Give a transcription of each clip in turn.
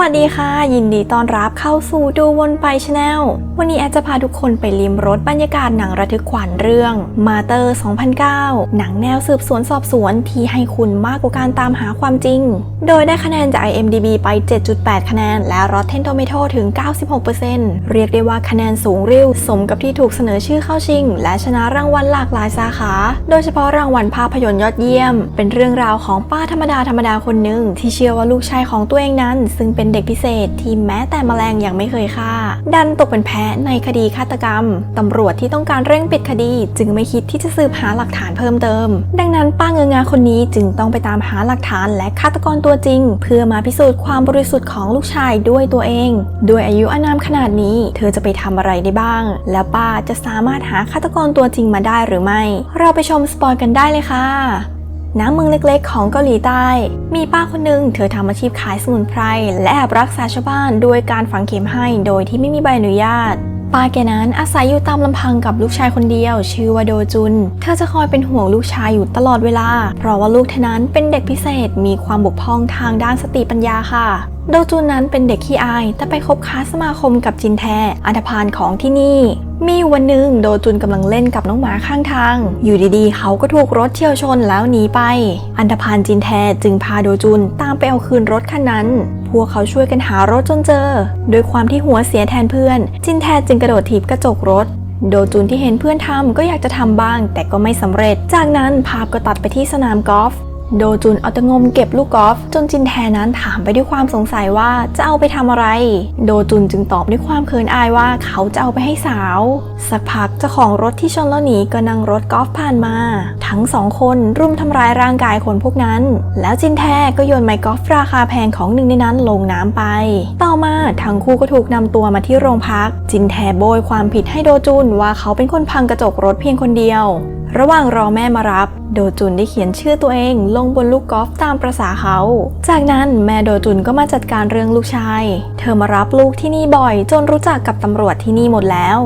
วัสดีค่ะ ยินดีต้อนรับเข้าสู่ดูวนไปชาแนลวันนี้แอดจะพาทุกคนไปลิมรถบรรยากาศหนังระทึกขวัญเรื่องมาเตอร์ 2009 หนังแนวสืบสวนสอบสวนที่ให้คุณมากกว่าการตามหาความจริง โดยได้คะแนนจาก IMDb ไป 7.8 คะแนน และ Rotten Tomato ถึง 96%เรียกได้ว่าคะแนนสูงริ้ว สมกับที่ถูกเสนอชื่อเข้าชิง และชนะรางวัลหลากหลายสาขา โดยเฉพาะรางวัลภาพยนตร์ยอดเยี่ยม เป็นเรื่องราวของป้าธรรมดาธรรมดาคนหนึ่งที่เชื่อว่าลูกชายของตัวเองนั้น ซึ่งเป็นเด็กพิเศษที่แม้แต่แมลงยังไม่เคยฆ่า ดันตกเป็นแพ้ในคดีฆาตกรรม ตำรวจที่ต้องการเร่งปิดคดี จึงไม่คิดที่จะสืบหาหลักฐานเพิ่มเติม ดังนั้นป้าเงืองาคนนี้จึงต้องไปตามหาหลักฐานและฆาตกรตัวจริง เพื่อมาพิสูจน์ความบริสุทธิ์ของลูกชายด้วยตัวเอง ด้วยอายุอานามขนาดนี้ เธอจะไปทำอะไรได้บ้าง แล้วป้าจะสามารถหาฆาตกรตัวจริงมาได้หรือไม่ เราไปชมสปอยกันได้เลยค่ะ น้ำเมืองเล็กๆ ของเกาหลีใต้ มีป้าคนหนึ่งเธอทำอาชีพขายสมุนไพร และแอบรักษาชาวบ้านโดยการฝังเข็มให้โดยที่ไม่มีใบอนุญาตป้าแกนั้นอาศัยอยู่ตามลำพังกับลูกชายคนเดียว ชื่อว่าโดจุน เธอจะคอยเป็นห่วงลูกชายอยู่ตลอดเวลา เพราะว่าลูกเธอนั้นเป็นเด็กพิเศษมีความบกพร่องทางด้านสติปัญญาค่ะ โดจุนนั้นเป็นเด็กขี้อาย แต่ไปคบค้าสมาคมกับจินแทอันธพาลของที่นี่ มีวันหนึ่งโดจุนกำลังเล่นกับน้องหมาข้างทาง อยู่ดีๆ เขาก็ถูกรถเฉียวชนแล้วหนีไป อันธพาลจินแทจึงพาโดจุนตามไปเอาคืนรถคันนั้น พวกเขาช่วยกันหารถจนเจอ โดยความที่หัวเสียแทนเพื่อน จินแทจึงกระโดดถีบกระจกรถโดจุนที่เห็นเพื่อนทำก็อยากจะทำบ้าง แต่ก็ไม่สำเร็จ จากนั้นภาพก็ตัดไปที่สนามกอล์ฟ โดจุนเอาแตะงมเก็บลูกกอล์ฟจนจินแทนั้นถามไปด้วยความสงสัยว่าจะเอาไปทำอะไร โดจุนจึงตอบด้วยความเขินอายว่าเขาจะเอาไปให้สาว สักพักเจ้าของรถที่ชนแล้วหนีก็นั่งรถกอล์ฟผ่านมา ทั้งสองคนรุมทำร้ายร่างกายคนพวกนั้น แล้วจินแทก็โยนไม้กอล์ฟราคาแพงของหนึ่งในนั้นลงน้ำไป ต่อมาทั้งคู่ก็ถูกนำตัวมาที่โรงพัก จินแทโบยความผิดให้โดจุนว่าเขาเป็นคนพังกระจกรถเพียงคนเดียว ระหว่างรอแม่มารับ โดจุนได้เขียนชื่อตัวเอง ลงบนลูกกอล์ฟตามประษาเขา จากนั้นแม่โดจุนก็มาจัดการเรื่องลูกชาย เธอมารับลูกที่นี่บ่อย จนรู้จักกับตำรวจที่นี่หมดแล้ว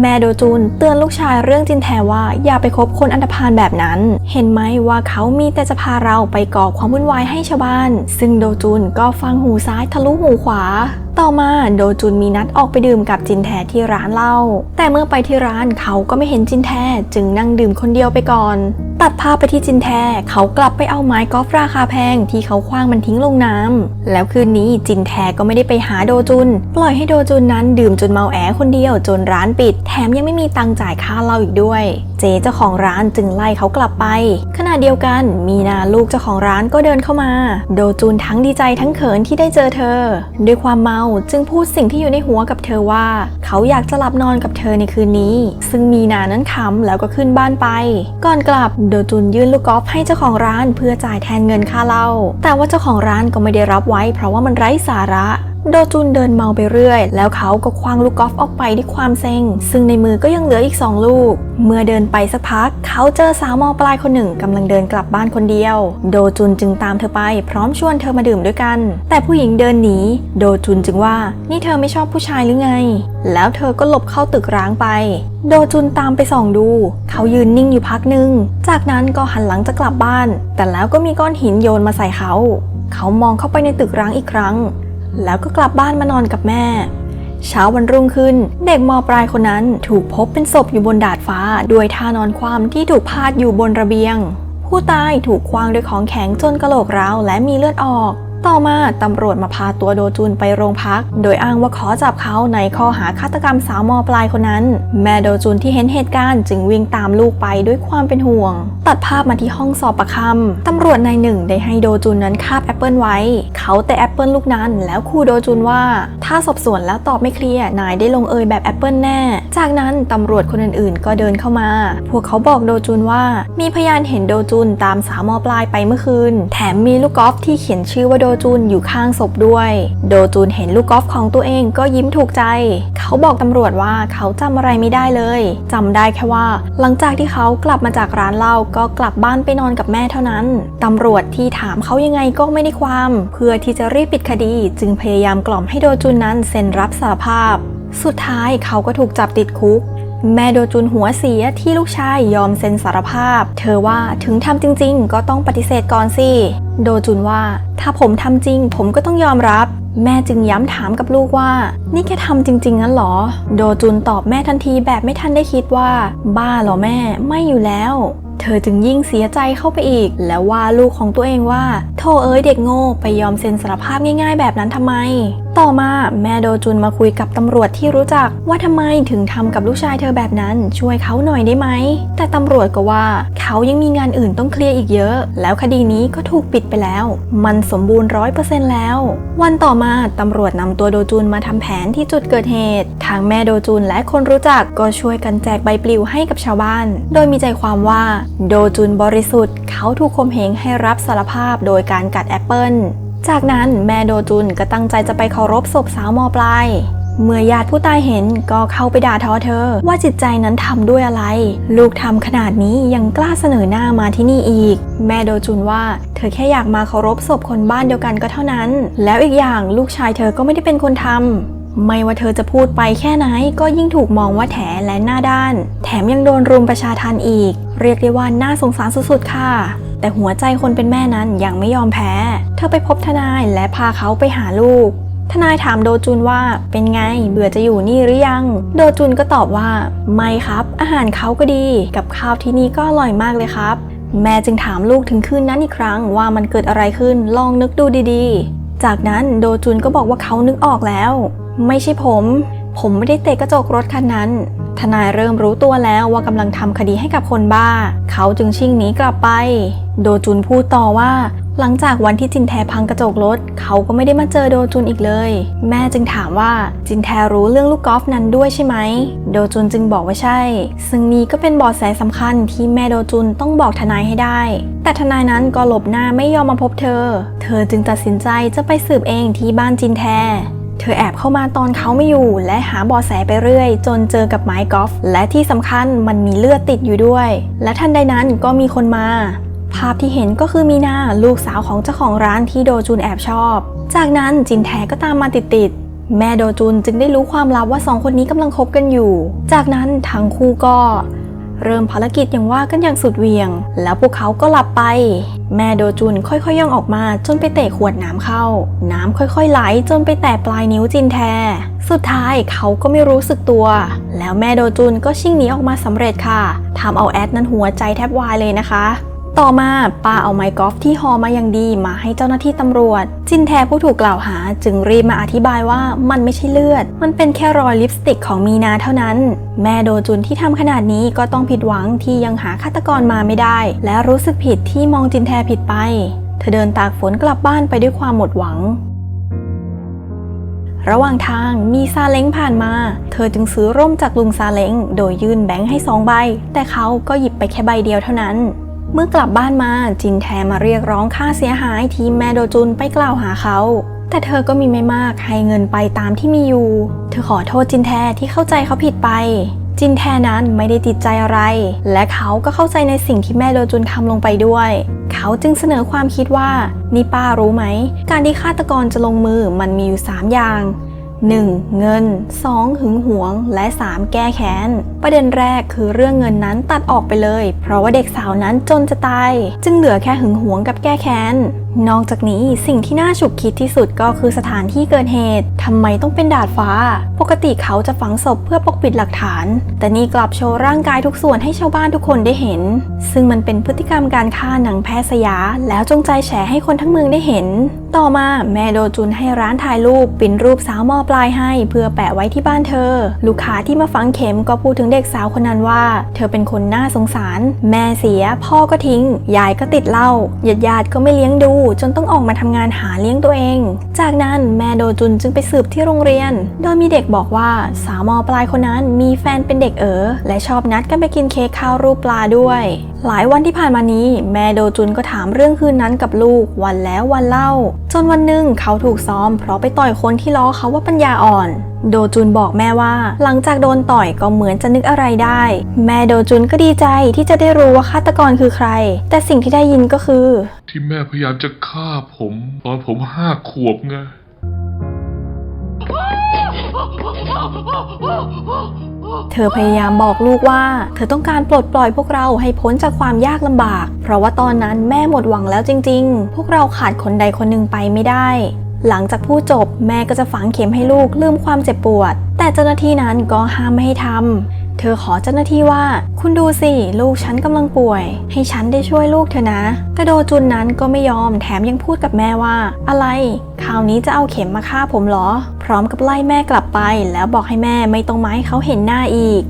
แม่โดจุนเตือนลูกชายเรื่องจินแทว่าอย่าไปคบคนอันธพาลแบบนั้น เห็นไหมว่าเขามีแต่จะพาเราไปก่อความวุ่นวายให้ชาวบ้าน ซึ่งโดจุนก็ฟังหูซ้ายทะลุหูขวา ต่อมาโดจุนมีนัดออกไปดื่มกับจินแทที่ร้านเหล้าแต่เมื่อไปที่ร้านเขาก็ไม่เห็นจินแทจึงนั่งดื่มคนเดียวไปก่อน ตัดภาพไปที่จินแท เขากลับไปเอาไม้กอล์ฟราคาแพงที่เขาคว้างมันทิ้งลงน้ำแล้วคืนนี้จินแทก็ไม่ได้ไปหาโดจุน ปล่อยให้โดจุนนั้นดื่มจนเมาแอคนเดียวจนร้านปิด แถมยังไม่มีตังค์จ่ายค่าเหล้าอีกด้วยเจเจ้าของร้านจึงไล่เขากลับไป ขณะเดียวกันมีนาลูกเจ้าของร้านก็เดินเข้ามา โดจุนทั้งดีใจทั้งเขินที่ได้เจอเธอ ด้วยความเมาจึงพูดสิ่งที่อยู่ในหัวกับเธอว่า เขาอยากจะหลับนอนกับเธอในคืนนี้ ซึ่งมีนานั้นขำแล้วก็ขึ้นบ้านไป ก่อนกลับโดจุนยื่นลูกกอล์ฟให้เจ้าของร้านเพื่อจ่ายแทนเงินค่าเหล้าแต่ว่าเจ้าของร้านก็ไม่ได้รับไว้ เพราะว่ามันไร้สาระ โดจุนเดินเมาไปเรื่อย แล้วเขาก็คว้างลูกกอล์ฟออกไปด้วยความเซ็ง ซึ่งในมือก็ยังเหลืออีกสองลูก เมื่อเดินไปสักพัก เขาเจอสาวมอปลายคนหนึ่งกำลังเดินกลับบ้านคนเดียว โดจุนจึงตามเธอไป พร้อมชวนเธอมาดื่มด้วยกัน แต่ผู้หญิงเดินหนี โดจุนจึงว่า นี่เธอไม่ชอบผู้ชายหรือไง แล้วเธอก็หลบเข้าตึกร้างไป โดจุนตามไปส่องดู เขายืนนิ่งอยู่พักหนึ่ง จากนั้นก็หันหลังจะกลับบ้าน แต่แล้วก็มีก้อนหินโยนมาใส่เขา เขามองเข้าไปในตึกร้างอีกครั้ง แล้วก็กลับบ้านมานอนกับแม่ เช้าวันรุ่งขึ้น เด็กมปลายคนนั้นถูกพบเป็นศพอยู่บนดาดฟ้า ด้วยท่านอนคว่ำที่ถูกพาดอยู่บนระเบียง ผู้ตายถูกควางด้วยของแข็งจนกระโหลกร้าวและมีเลือดออก ต่อมาตำรวจมาพาตัวโดจุนไปโรงพัก โดยอ้างว่าขอจับเขาในข้อหาฆาตกรรมสาวมปลายคนนั้น แม่โดจุนที่เห็นเหตุการณ์จึงวิ่งตามลูกไปด้วยความเป็นห่วง ตัดภาพมาที่ห้องสอบประคำตำรวจนายหนึ่งได้ให้โดจุนนั้นคาบแอปเปิลไว้ เขาแต่แอปเปิลลูกนั้นแล้วคู่โดจุนว่าถ้าสอบสวนแล้วตอบไม่เคลียร์นายได้ลงเอยแบบแอปเปิลแน่ จากนั้นตำรวจคนอื่นๆ ก็เดินเข้ามา พวกเขาบอกโดจุนว่า มีพยานเห็นโดจุนตามสาวมปลายไปเมื่อคืน แถมมีลูกกอล์ฟที่เขียนชื่อว่าโดจุนอยู่ข้างศพด้วย โดจุนเห็นลูกกอล์ฟของตัวเองก็ยิ้มถูกใจ เขาบอกตำรวจว่าเขาจำอะไรไม่ได้เลยจำได้แค่ว่า หลังจากที่เขากลับมาจากร้านเหล้าก็กลับบ้านไปนอนกับแม่เท่านั้นตำรวจที่ถามเขายังไงก็ไม่ได้ความ เพื่อที่จะรีบปิดคดี จึงพยายามกล่อมให้โดจุนนั้นเซ็นรับสารภาพ สุดท้ายเขาก็ถูกจับติดคุก แม่โดจุนหัวเสียที่ลูกชายยอมเซ็นสารภาพ เธอว่าถึงทำจริง ๆ ก็ต้องปฏิเสธก่อนสิ โดจุนว่า ถ้าผมทำจริง ผมก็ต้องยอมรับ แม่จึงย้ำถามกับลูกว่า นี่แกทำจริง ๆ งั้นเหรอ โดจุนตอบแม่ทันทีแบบไม่ทันได้คิดว่า บ้าเหรอแม่ ไม่อยู่แล้วเธอจึงยิ่งเสียใจเข้าไปอีก แล้วว่าลูกของตัวเองว่า โธ่เอ้ยเด็กโง่ไปยอมเซ็นสารภาพง่ายๆแบบนั้นทำไม ต่อมาแม่โดจุนมาคุยกับตำรวจที่รู้จักว่าทำไมถึงทำกับลูกชายเธอแบบนั้นช่วยเขาหน่อยได้ไหม แต่ตำรวจก็ว่าเขายังมีงานอื่นต้องเคลียร์อีกเยอะ แล้วคดีนี้ก็ถูกปิดไปแล้ว มันสมบูรณ์ร้อยเปอร์เซ็นต์แล้ว วันต่อมาตำรวจนำตัวโดจุนมาทำแผนที่จุดเกิดเหตุ ทางแม่โดจุนและคนรู้จักก็ช่วยกันแจกใบปลิวให้กับชาวบ้าน โดยมีใจความว่าโดจุนบริสุทธิ์ เขาถูกข่มเหงให้รับสารภาพโดยการกัดแอปเปิล จากนั้นแม่โดจุนก็ตั้งใจจะไปเคารพศพสาวมอปลายเมื่อญาติผู้ตายเห็นก็เข้าไปด่าทอเธอ ว่าจิตใจนั้นทำด้วยอะไร ลูกทำขนาดนี้ยังกล้าเสนอหน้ามาที่นี่อีก แม่โดจุนว่า เธอแค่อยากมาเคารพศพคนบ้านเดียวกันก็เท่านั้น แล้วอีกอย่างลูกชายเธอก็ไม่ได้เป็นคนทำไม่ว่าเธอจะพูดไปแค่ไหนก็ยิ่งถูกมองว่าแถและหน้าด้าน แถมยังโดนรุมประชาทันอีก เรียกได้ว่าน่าสงสารสุดๆค่ะ แต่หัวใจคนเป็นแม่นั้นยังไม่ยอมแพ้ เธอไปพบทนายและพาเขาไปหาลูก ทนายถามโดจุนว่าเป็นไงเบื่อจะอยู่นี่หรือยัง โดจุนก็ตอบว่า ไม่ครับ อาหารเขาก็ดีกับข้าวที่นี่ก็อร่อยมากเลยครับ แม่จึงถามลูกถึงคืนนั้นอีกครั้งว่ามันเกิดอะไรขึ้นลองนึกดูดีๆ จากนั้นโดจุนก็บอกว่าเขานึกออกแล้ว ไม่ใช่ผม ผมไม่ได้เตะกระจกรถคันนั้นทนายเริ่มรู้ตัวแล้วว่ากำลังทำคดีให้กับคนบ้า เขาจึงชิ่งหนีกลับไป โดจุนพูดต่อว่า หลังจากวันที่จินแทพังกระจกรถเขาก็ไม่ได้มาเจอโดจุนอีกเลย แม่จึงถามว่าจินแทรู้เรื่องลูกกอล์ฟนั้นด้วยใช่ไหม โดจุนจึงบอกว่าใช่ ซึ่งนี้ก็เป็นเบอดแสสำคัญที่แม่โดจุนต้องบอกทนายให้ได้ แต่ทนายนั้นก็หลบหน้าไม่ยอมมาพบเธอ เธอจึงตัดสินใจจะไปสืบเองที่บ้านจินแทเธอแอบเข้ามาตอนเขาไม่อยู่ และหาเบอแสไปเรื่อย จนเจอกับไม้กอล์ฟและที่สำคัญมันมีเลือดติดอยู่ด้วย และทันใดนั้นก็มีคนมา ภาพที่เห็นก็คือมีนาลูกสาวของเจ้าของร้านที่โดจุนแอบชอบ จากนั้นจินแทก็ตามมาติดๆ แม่โดจุนจึงได้รู้ความลับว่าสองคนนี้กำลังคบกันอยู่ จากนั้นทั้งคู่ก็เริ่มภารกิจอย่างว่ากันอย่างสุดเวียง แล้วพวกเขาก็หลับไป แม่โดจุนค่อยๆย่องออกมาจนไปเตะขวดน้ำเข้า น้ำค่อยๆไหลจนไปแตะปลายนิ้วจินแท สุดท้ายเขาก็ไม่รู้สึกตัว แล้วแม่โดจุนก็ชิ่งหนีออกมาสำเร็จค่ะทำเอาแอดนั้นหัวใจแทบวายเลยนะคะ ต่อมาป้าเอาไม้กอล์ฟที่ห่อมาอย่างดีมาให้เจ้าหน้าที่ตำรวจ จินแทผู้ถูกกล่าวหาจึงรีบมาอธิบายว่ามันไม่ใช่เลือด มันเป็นแค่รอยลิปสติกของมีนาเท่านั้น แม่โดจุนที่ทำขนาดนี้ก็ต้องผิดหวังที่ยังหาฆาตกรมาไม่ได้ และรู้สึกผิดที่มองจินแทผิดไป เธอเดินตากฝนกลับบ้านไปด้วยความหมดหวังระหว่างทางมีซาเล้งผ่านมา เธอจึงซื้อร่มจากลุงซาเล้ง โดยยื่นแบงค์ให้สองใบ แต่เขาก็หยิบไปแค่ใบเดียวเท่านั้น เมื่อกลับบ้านมาจินแทมาเรียกร้องค่าเสียหายที่แม่โดจุนไปกล่าวหาเขา แต่เธอก็มีไม่มากให้เงินไปตามที่มีอยู่ เธอขอโทษจินแทที่เข้าใจเขาผิดไป จินแทนั้นไม่ได้ติดใจอะไร และเขาก็เข้าใจในสิ่งที่แม่โดจุนทำลงไปด้วย เขาจึงเสนอความคิดว่านี่ป้ารู้ไหม การที่ฆาตกรจะลงมือมันมีอยู่ 3 อย่าง 1. เงิน 2. หึงหวง และ 3. แก้แค้น ประเด็นแรกคือเรื่องเงินนั้นตัดออกไปเลย เพราะว่าเด็กสาวนั้นจนจะตาย จึงเหลือแค่หึงหวงกับแก้แค้น นอกจากนี้สิ่งที่น่าฉุกคิดที่สุดก็คือสถานที่เกิดเหตุทำไมต้องเป็นดาดฟ้า ปกติเขาจะฝังศพเพื่อปกปิดหลักฐาน แต่นี่กลับโชว์ร่างกายทุกส่วนให้ชาวบ้านทุกคนได้เห็น ซึ่งมันเป็นพฤติกรรมการฆ่าหนังแพทย์สยา แล้วจงใจแฉให้คนทั้งเมืองได้เห็น ต่อมาแม่โดจุนให้ร้านถ่ายรูปปิ้นรูปสาวมอปลายให้ เพื่อแปะไว้ที่บ้านเธอ ลูกค้าที่มาฟังเข็มก็พูดถึงเด็กสาวคนนั้นว่า เธอเป็นคนน่าสงสาร แม่เสีย พ่อก็ทิ้ง ยายก็ติดเหล้าญาติญาติก็ไม่เลี้ยงดูจนต้องออกมาทำงานหาเลี้ยงตัวเอง จากนั้นแม่โดจุนจึงไปสืบที่โรงเรียน โดยมีเด็กบอกว่าสาวมอปลายคนนั้นมีแฟนเป็นเด็กเอ๋อและชอบนัดกันไปกินเค้กข้าวรูปปลาด้วย หลายวันที่ผ่านมานี้ แม่โดจุนก็ถามเรื่องคืนนั้นกับลูกวันแล้ววันเล่า จนวันหนึ่งเขาถูกซ้อม เพราะไปต่อยคนที่ล้อเขาว่าปัญญาอ่อน โดจุนบอกแม่ว่า หลังจากโดนต่อยก็เหมือนจะนึกอะไรได้ แม่โดจุนก็ดีใจที่จะได้รู้ว่าฆาตกรคือใคร แต่สิ่งที่ได้ยินก็คือ ที่แม่พยายามจะฆ่าผม ตอนผมห้าขวบไง เธอพยายามบอกลูกว่า เธอต้องการปลดปล่อยพวกเราให้พ้นจากความยากลำบาก เพราะว่าตอนนั้นแม่หมดหวังแล้วจริง ๆ พวกเราขาดคนใดคนหนึ่งไปไม่ได้ หลังจากพูดจบแม่ก็จะฝังเข็มให้ลูกลืมความเจ็บปวด แต่เจ้าหน้าที่นั้นก็ห้ามไม่ให้ทำเธอขอเจ้าหน้าที่ว่า คุณดูสิ ลูกฉันกำลังป่วย ให้ฉันได้ช่วยลูกเธอนะ แต่โดจุนนั้นก็ไม่ยอมแถมยังพูดกับแม่ว่า อะไร คราวนี้จะเอาเข็มมาฆ่าผมเหรอ พร้อมกับไล่แม่กลับไป แล้วบอกให้แม่ไม่ต้องมาให้เขาเห็นหน้าอีก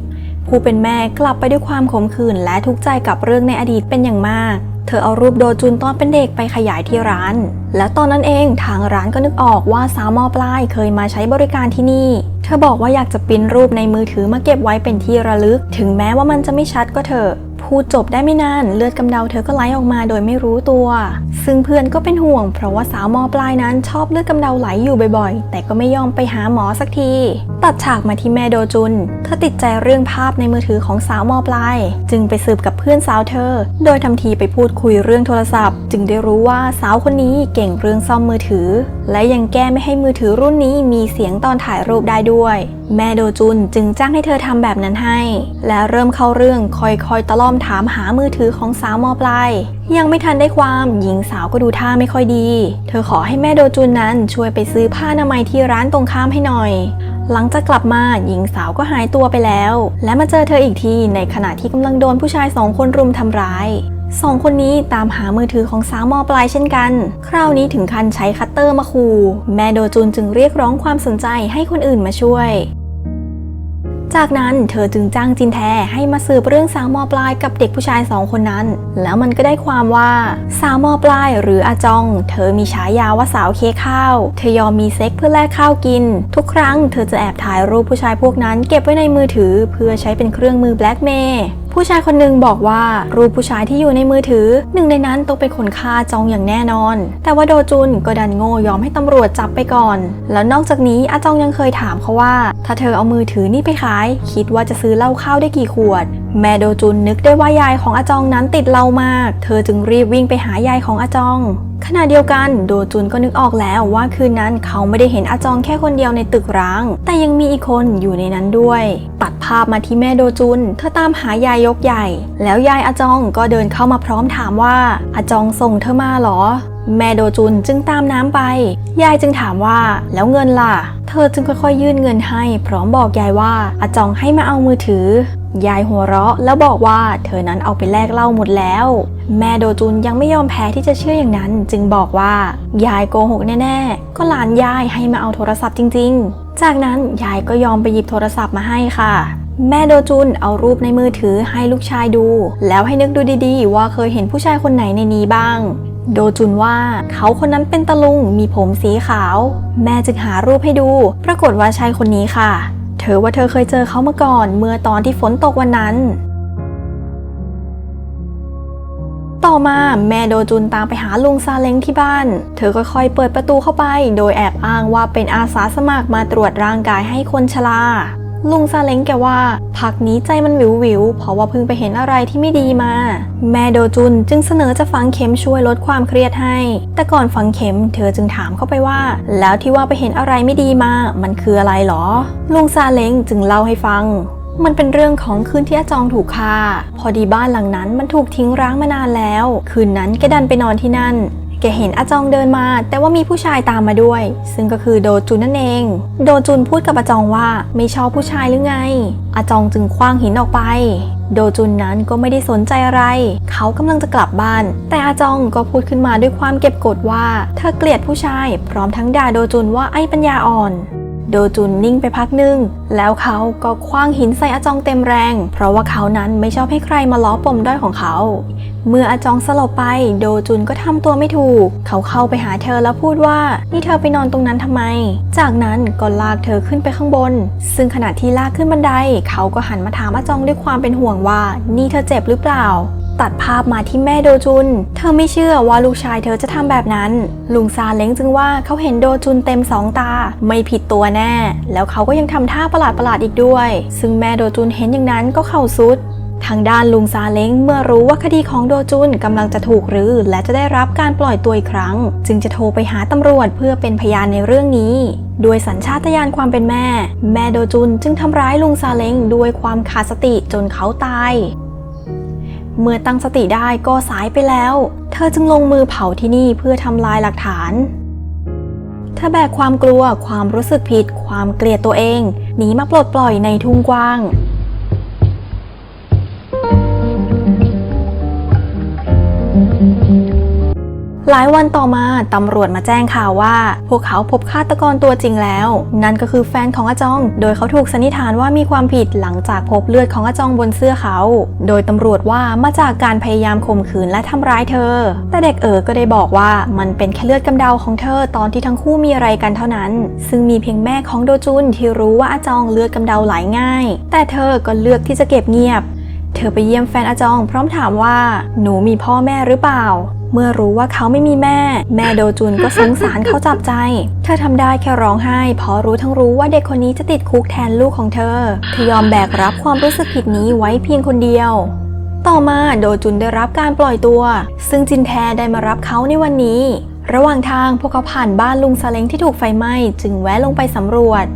ผู้เป็นแม่กลับไปด้วยความขมขื่นและทุกข์ใจกับเรื่องในอดีตเป็นอย่างมาก เธอเอารูปโดจุนตอนเป็นเด็กไปขยายที่ร้าน แล้วตอนนั้นเองทางร้านก็นึกออกว่าสาวมอปลายเคยมาใช้บริการที่นี่ เธอบอกว่าอยากจะปิ้นรูปในมือถือมาเก็บไว้เป็นที่ระลึก ถึงแม้ว่ามันจะไม่ชัดก็เถอะ พูดจบได้ไม่นานเลือดกำเดาเธอก็ไหลออกมาโดยไม่รู้ตัว ซึ่งเพื่อนก็เป็นห่วง เพราะว่าสาวมอปลายนั้นชอบเลือดกำเดาไหลอยู่บ่อยๆ แต่ก็ไม่ยอมไปหาหมอสักที ตัดฉากมาที่แม่โดจุน เธอติดใจเรื่องภาพในมือถือของสาวมอปลาย จึงไปสืบกับเพื่อนสาวเธอ โดยทำทีไปพูดคุยเรื่องโทรศัพท์ จึงได้รู้ว่าสาวคนนี้เก่งเรื่องซ่อมมือถือ และยังแก้ไม่ให้มือถือรุ่นนี้มีเสียงตอนถ่ายรูปได้ด้วย แม่โดจุนจึงจ้างให้เธอทำแบบนั้นให้ และเริ่มเข้าเรื่องคอยๆตะล่อมถามหามือถือของสาวมอปลายยังไม่ทันได้ความหญิงสาวก็ดูท่าไม่ค่อยดี เธอขอให้แม่โดจุนนั้นช่วยไปซื้อผ้าอนามัยที่ร้านตรงข้ามให้หน่อย หลังจากกลับมาหญิงสาวก็หายตัวไปแล้ว และมาเจอเธออีกทีในขณะที่กำลังโดนผู้ชายสองคนรุมทำร้ายสองคนนี้ตามหามือถือของสาวมอปลายเช่นกัน คราวนี้ถึงขั้นใช้คัตเตอร์มาขู่แม่โดจุนจึงเรียกร้องความสนใจให้คนอื่นมาช่วย จากนั้นเธอจึงจ้างจินแทให้มาสืบเรื่องสาวมอปลายกับเด็กผู้ชายสองคนนั้น แล้วมันก็ได้ความว่าสาวมอปลายหรืออาจอง เธอมีฉายาว่าสาวเคข้าว เธอยอมมีเซ็กเพื่อแลกข้าวกิน ทุกครั้งเธอจะแอบถ่ายรูปผู้ชายพวกนั้น เก็บไว้ในมือถือเพื่อใช้เป็นเครื่องมือแบล็กเมย์ ผู้ชายคนหนึ่งบอกว่ารูปผู้ชายที่อยู่ในมือถือ หนึ่งในนั้นต้องเป็นคนฆ่าจองอย่างแน่นอน แต่ว่าโดจุนก็ดันโง่ยอมให้ตำรวจจับไปก่อน แล้วนอกจากนี้อาจองยังเคยถามเขาว่า ถ้าเธอเอามือถือนี่ไปขาย คิดว่าจะซื้อเหล้าข้าวได้กี่ขวด แม่โดจุนนึกได้ว่ายายของอาจองนั้นติดเหล้ามาก เธอจึงรีบวิ่งไปหายายของอาจอง ขณะเดียวกันโดจุนก็นึกออกแล้วว่าคืนนั้นเขาไม่ได้เห็นอาจองแค่คนเดียวในตึกร้าง แต่ยังมีอีกคนอยู่ในนั้นด้วย ตัดภาพมาที่แม่โดจุน เธอตามหายายยกใหญ่ แล้วยายอาจองก็เดินเข้ามาพร้อมถามว่าอาจองส่งเธอมาเหรอแม่โดจุนจึงตามน้ำไป ยายจึงถามว่า แล้วเงินล่ะ เธอจึงค่อยๆยื่นเงินให้ พร้อมบอกยายว่าอาจองให้มาเอามือถือ ยายหัวเราะแล้วบอกว่าเธอนั้นเอาไปแลกเหล้าหมดแล้ว แม่โดจุนยังไม่ยอมแพ้ที่จะเชื่ออย่างนั้น จึงบอกว่ายายโกหกแน่ๆ ก็หลานยายให้มาเอาโทรศัพท์จริง ๆ จากนั้นยายก็ยอมไปหยิบโทรศัพท์มาให้ค่ะ แม่โดจุนเอารูปในมือถือให้ลูกชายดู แล้วให้นึกดูดีๆ ว่าเคยเห็นผู้ชายคนไหนในนี้บ้างโดจุนว่าเขาคนนั้นเป็นตะลุงมีผมสีขาว แม่จึงหารูปให้ดู ปรากฏว่าชายคนนี้ค่ะ เธอว่าเธอเคยเจอเขามาก่อน เมื่อตอนที่ฝนตกวันนั้น ต่อมาแม่โดจุนตามไปหาลุงซาเล้งที่บ้าน เธอค่อยๆเปิดประตูเข้าไป โดยแอบอ้างว่าเป็นอาสาสมัครมาตรวจร่างกายให้คนชรา ลุงซาเล้งแกว่า พักนี้ใจมันวิววิวเพราะว่าเพิ่งไปเห็นอะไรที่ไม่ดีมา แม่โดจุนจึงเสนอจะฝังเข็มช่วยลดความเครียดให้ แต่ก่อนฝังเข็มเธอจึงถามเข้าไปว่า แล้วที่ว่าไปเห็นอะไรไม่ดีมา มันคืออะไรหรอ ลุงซาเล้งจึงเล่าให้ฟังมันเป็นเรื่องของคืนที่อาจองถูกฆ่า พอดีบ้านหลังนั้นมันถูกทิ้งร้างมานานแล้ว คืนนั้นแกดันไปนอนที่นั่น แกเห็นอาจองเดินมา แต่ว่ามีผู้ชายตามมาด้วย ซึ่งก็คือโดจุนนั่นเอง โดจุนพูดกับอาจองว่าไม่ชอบผู้ชายหรือไง อาจองจึงคว้างหินออกไป โดจุนนั้นก็ไม่ได้สนใจอะไร เขากำลังจะกลับบ้าน แต่อาจองก็พูดขึ้นมาด้วยความเก็บกดว่าเธอเกลียดผู้ชาย พร้อมทั้งด่าโดจุนว่าไอ้ปัญญาอ่อน โดจุนนิ่งไปพักหนึ่งแล้วเขาก็คว้างหินใส่อาจองเต็มแรง เพราะว่าเขานั้นไม่ชอบให้ใครมาล้อปมด้อยของเขา เมื่ออาจองสลบไป โดจุนก็ทำตัวไม่ถูก เขาเข้าไปหาเธอแล้วพูดว่า นี่เธอไปนอนตรงนั้นทำไม จากนั้นก็ลากเธอขึ้นไปข้างบน ซึ่งขณะที่ลากขึ้นบันได เขาก็หันมาถามอาจองด้วยความเป็นห่วงว่า นี่เธอเจ็บหรือเปล่า ตัดภาพมาที่แม่โดจุน เธอไม่เชื่อว่าลูกชายเธอจะทำแบบนั้น ลุงซาเล้งจึงว่าเขาเห็นโดจุนเต็มสองตา ไม่ผิดตัวแน่ แล้วเขาก็ยังทำท่าประหลาดประหลาดๆอีกด้วย ซึ่งแม่โดจุนเห็นอย่างนั้นก็เข่าสุดทางด้านลุงซาเล้งเมื่อรู้ว่าคดีของโดจุนกำลังจะถูกรื้อและจะได้รับการปล่อยตัวอีกครั้ง จึงจะโทรไปหาตำรวจเพื่อเป็นพยานในเรื่องนี้ด้วยสัญชาตญาณความเป็นแม่ แม่โดจุนจึงทำร้ายลุงซาเล้งด้วยความขาดสติจนเขาตาย เมื่อตั้งสติได้ก็สายไปแล้ว เธอจึงลงมือเผาที่นี่เพื่อทำลายหลักฐาน เธอแบกความกลัว ความรู้สึกผิด ความเกลียดตัวเอง หนีมาปลดปล่อยในทุ่งกว้าง หลายวันต่อมาตำรวจมาแจ้งข่าวว่า พวกเขาพบฆาตกรตัวจริงแล้ว นั่นก็คือแฟนของอาจอง โดยเขาถูกสันนิษฐานว่ามีความผิดหลังจากพบเลือดของอาจองบนเสื้อเขา โดยตำรวจว่ามาจากการพยายามข่มขืนและทำร้ายเธอ แต่เด็กเอ๋อก็ได้บอกว่ามันเป็นแค่เลือดกำเดาของเธอตอนที่ทั้งคู่มีอะไรกันเท่านั้น ซึ่งมีเพียงแม่ของโดจุนที่รู้ว่าอาจองเลือดกำเดาไหลง่าย แต่เธอก็เลือกที่จะเก็บเงียบ เธอไปเยี่ยมแฟนอาจอง พร้อมถามว่า หนูมีพ่อแม่หรือเปล่า เมื่อรู้ว่าเขาไม่มีแม่ แม่โดจุนก็สงสารเขาจับใจ เธอทำได้แค่ร้องไห้ เพราะรู้ทั้งรู้ว่าเด็กคนนี้จะติดคุกแทนลูกของเธอเธอยอมแบกรับความรู้สึกผิดนี้ไว้เพียงคนเดียวต่อมาโดจุนได้รับการปล่อยตัว ซึ่งจินแทได้มารับเขาในวันนี้ ระหว่างทางพวกเขาผ่านบ้านลุงซาเล้งที่ถูกไฟไหม้ จึงแวะลงไปสำรวจ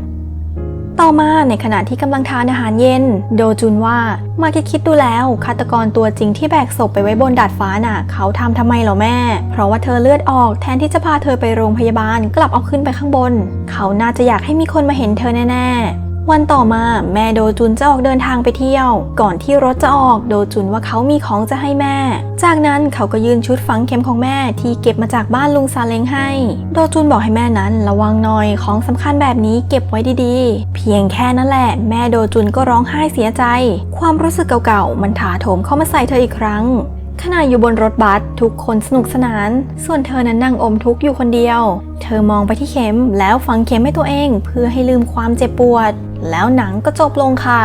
ต่อมาในขณะที่กำลังทานอาหารเย็น โดจุนว่ามาคิดคิดดูแล้วฆาตกรตัวจริงที่แบกศพไปไว้บนดาดฟ้าน่ะ เขาทำทำไมเหรอแม่ เพราะว่าเธอเลือดออกแทนที่จะพาเธอไปโรงพยาบาลกลับเอาขึ้นไปข้างบน เขาน่าจะอยากให้มีคนมาเห็นเธอแน่ๆ วันต่อมาแม่โดจุนจะออกเดินทางไปเที่ยว ก่อนที่รถจะออกโดจุนว่าเขามีของจะให้แม่ จากนั้นเขาก็ยื่นชุดฝังเข็มของแม่ที่เก็บมาจากบ้านลุงซาเล้งให้ โดจุนบอกให้แม่นั้นระวังหน่อยของสำคัญแบบนี้เก็บไว้ดีๆ เพียงแค่นั้นแหละ แม่โดจุนก็ร้องไห้เสียใจ ความรู้สึกเก่าๆมันถาโถมเข้ามาใส่เธออีกครั้งขณะอยู่บนรถบัสทุกคนสนุกสนาน ส่วนเธอนั้นนั่งอมทุกข์อยู่คนเดียว เธอมองไปที่เข็มแล้วฝังเข็มให้ตัวเอง เพื่อให้ลืมความเจ็บปวด แล้วหนังก็จบลงค่ะ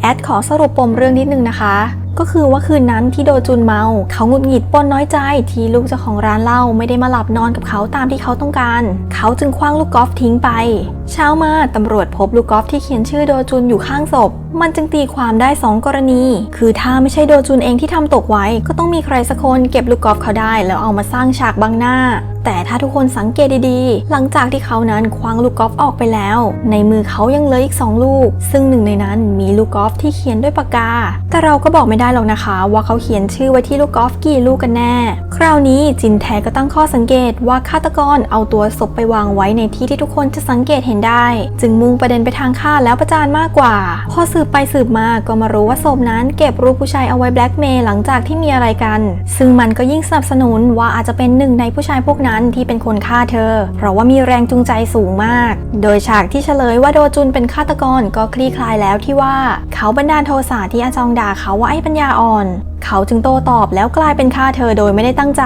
แอดขอสรุปปมเรื่องนิดนึงนะคะ ก็คือว่าคืนนั้นที่โดจุนเมา เขาหงุดหงิดปนน้อยใจ ที่ลูกเจ้าของร้านเหล้าไม่ได้มาหลับนอนกับเขาตามที่เขาต้องการ เขาจึงคว้างลูกกอล์ฟทิ้งไป เช้ามาตำรวจพบลูกกอล์ฟที่เขียนชื่อโดจุนอยู่ข้างศพมันจึงตีความได้ 2 กรณี คือถ้าไม่ใช่โดจุนเองที่ทำตกไว้ ก็ต้องมีใครสักคนเก็บลูกกอล์ฟเขาได้ แล้วเอามาสร้างฉากบังหน้า แต่ถ้าทุกคนสังเกตดีๆ หลังจากที่เขานั้นคว้างลูกกอล์ฟออกไปแล้ว ในมือเขายังเหลืออีก 2 ลูก ซึ่งหนึ่งในนั้นมีลูกกอล์ฟที่เขียนด้วยปากกา แต่เราก็บอกไม่ได้หรอกนะคะ ว่าเขาเขียนชื่อไว้ที่ลูกกอล์ฟกี่ลูกกันแน่ คราวนี้จินแทก็ตั้งข้อสังเกตว่าฆาตกรเอาตัวศพไปวางไว้ในที่ที่ทุกคนจะสังเกตเห็นได้ จึงมุ่งประเด็นไปทางฆ่าแล้วประจานมากกว่า พอสืบไปสืบมาก็มารู้ว่าศพนั้นเก็บรูปผู้ชายเอาไว้แบล็กเมย์หลังจากที่มีอะไรกัน ซึ่งมันก็ยิ่งสนับสนุนว่าอาจจะเป็นหนึ่งในผู้ชายพวกนั้นที่เป็นคนฆ่าเธอ เพราะว่ามีแรงจูงใจสูงมาก โดยฉากที่เฉลยว่าโดจุนเป็นฆาตกรก็คลี่คลายแล้วที่ว่า เขาบันดาลโทสะที่อาจองด่าเขาว่าไอ้ปัญญาอ่อน เขาจึงโตตอบแล้วกลายเป็นฆ่าเธอโดยไม่ได้ตั้งใจ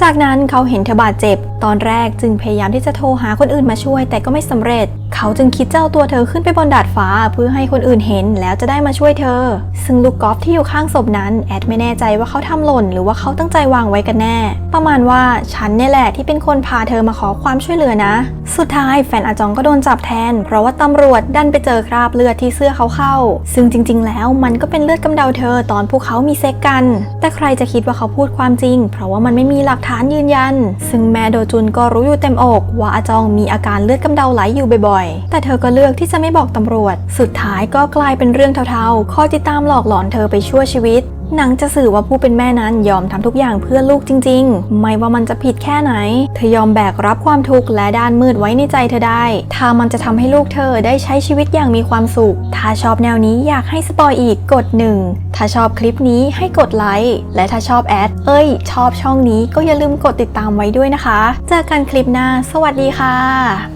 จากนั้นเขาเห็นเธอบาดเจ็บ ตอนแรกจึงพยายามที่จะโทรหาคนอื่นมาช่วย แต่ก็ไม่สำเร็จ เขาจึงคิดจะเอาตัวเธอขึ้นไปบนดาดฟ้าเพื่อให้คนอื่นเห็นแล้วจะได้มาช่วยเธอ ซึ่งลูกกอล์ฟที่อยู่ข้างศพนั้นแอดไม่แน่ใจว่าเขาทำหล่น หรือว่าเขาตั้งใจวางไว้กันแน่ ประมาณว่าฉันเนี่ยแหละที่เป็นคนพาเธอมาขอความช่วยเหลือนะ สุดท้ายแฟนอาจองก็โดนจับแทน เพราะว่าตำรวจดันไปเจอคราบเลือดที่เสื้อเขาเข้า ซึ่งจริง ๆ แล้วมันก็เป็นเลือดกำเดาเธอตอนพวกเขามีเซ็กกัน แต่ใครจะคิดว่าเขาพูดความจริง เพราะว่ามันไม่มีหลักฐานยืนยัน ซึ่งแม่โดจุนก็รู้อยู่เต็มอกว่าอาจองมีอาการเลือดกำเดาไหลอยู่บ่อยแต่เธอก็เลือกที่จะไม่บอกตำรวจ สุดท้ายก็กลายเป็นเรื่องเทาๆ คอยติดตามหลอกหลอนเธอไปชั่วชีวิตหนังจะสื่อว่าผู้เป็นแม่นั้นยอมทำทุกอย่างเพื่อลูกจริง ๆ ไม่ว่ามันจะผิดแค่ไหน เธอยอมแบกรับความทุกข์และด้านมืดไว้ในใจเธอได้ ถ้ามันจะทำให้ลูกเธอได้ใช้ชีวิตอย่างมีความสุข ถ้าชอบแนวนี้อยากให้สปอยอีกกดหนึ่ง ถ้าชอบคลิปนี้ให้กดไลค์ และถ้าชอบแอด เอ้ย ชอบช่องนี้ก็อย่าลืมกดติดตามไว้ด้วยนะคะ เจอกันคลิปหน้า สวัสดีค่ะ